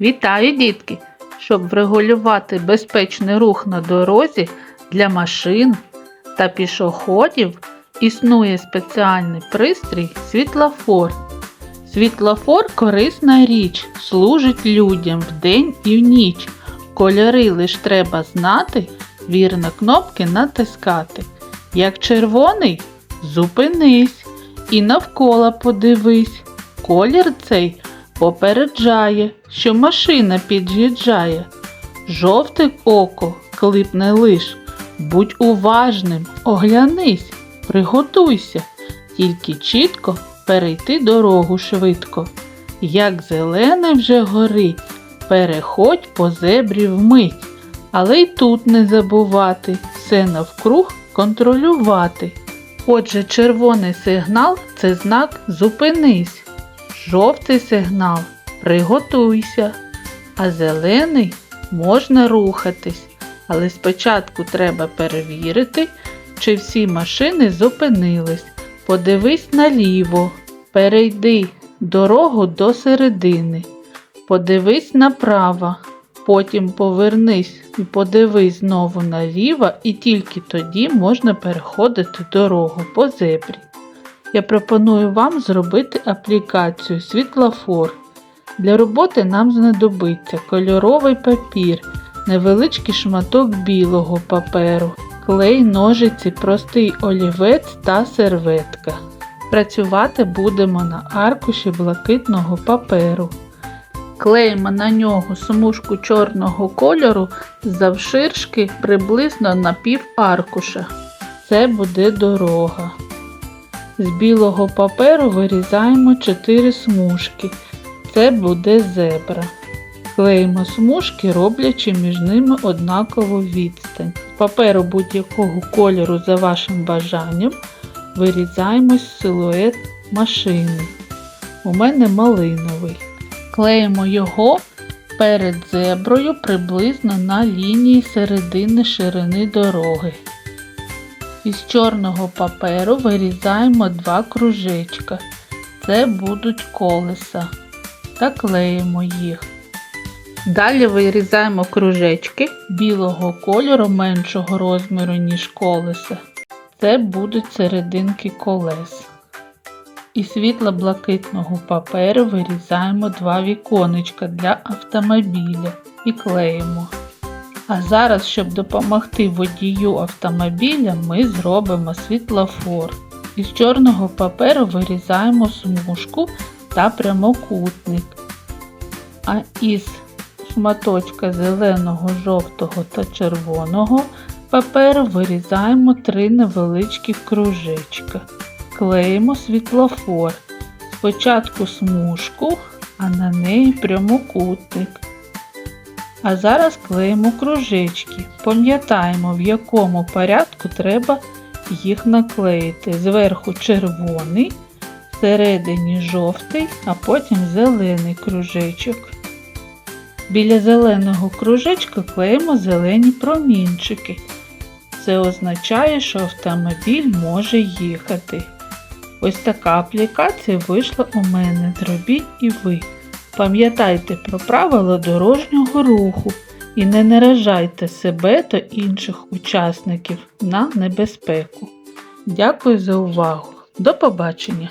Вітаю, дітки! Щоб врегулювати безпечний рух на дорозі для машин та пішоходів, існує спеціальний пристрій світлофор. Світлофор корисна річ, служить людям вдень і в ніч. Кольори лиш треба знати, вірно кнопки натискати. Як червоний зупинись і навколо подивись. Колір цей попереджає, що машина під'їжджає. Жовте око клипне лиш. Будь уважним, оглянись, приготуйся, тільки чітко перейти дорогу швидко. Як зелене вже горить, переходь по зебрі вмить. Але й тут не забувати все навкруг контролювати. Отже, червоний сигнал це знак зупинись. Жовтий сигнал приготуйся, а зелений можна рухатись. Але спочатку треба перевірити, чи всі машини зупинились. Подивись наліво, перейди дорогу до середини. Подивись направо, потім повернись і подивись знову наліво, і тільки тоді можна переходити дорогу по зебрі. Я пропоную вам зробити аплікацію світлофор. Для роботи нам знадобиться кольоровий папір, невеличкий шматок білого паперу, клей, ножиці, простий олівець та серветка. Працювати будемо на аркуші блакитного паперу. Клеїмо на нього смужку чорного кольору завширшки приблизно на пів аркуша. Це буде дорога. З білого паперу вирізаємо 4 смужки. Це буде зебра. Клеїмо смужки, роблячи між ними однакову відстань. З паперу будь-якого кольору за вашим бажанням вирізаємо силует машини. У мене малиновий. Клеїмо його перед зеброю приблизно на лінії середини ширини дороги. Із чорного паперу вирізаємо два кружечка. Це будуть колеса. Та клеїмо їх. Далі вирізаємо кружечки білого кольору меншого розміру, ніж колеса. Це будуть серединки колес. Із світло-блакитного паперу вирізаємо два віконечка для автомобіля і клеїмо. А зараз, щоб допомогти водію автомобіля, ми зробимо світлофор. Із чорного паперу вирізаємо смужку та прямокутник. А із шматочка зеленого, жовтого та червоного паперу вирізаємо три невеличкі кружечка. Клеїмо світлофор. Спочатку смужку, а на неї прямокутник. А зараз клеїмо кружечки. Пам'ятаємо, в якому порядку треба їх наклеїти. Зверху червоний, всередині жовтий, а потім зелений кружечок. Біля зеленого кружечка клеїмо зелені промінчики. Це означає, що автомобіль може їхати. Ось така аплікація вийшла у мене. Зробіть і ви. Пам'ятайте про правила дорожнього руху і не наражайте себе та інших учасників на небезпеку. Дякую за увагу. До побачення!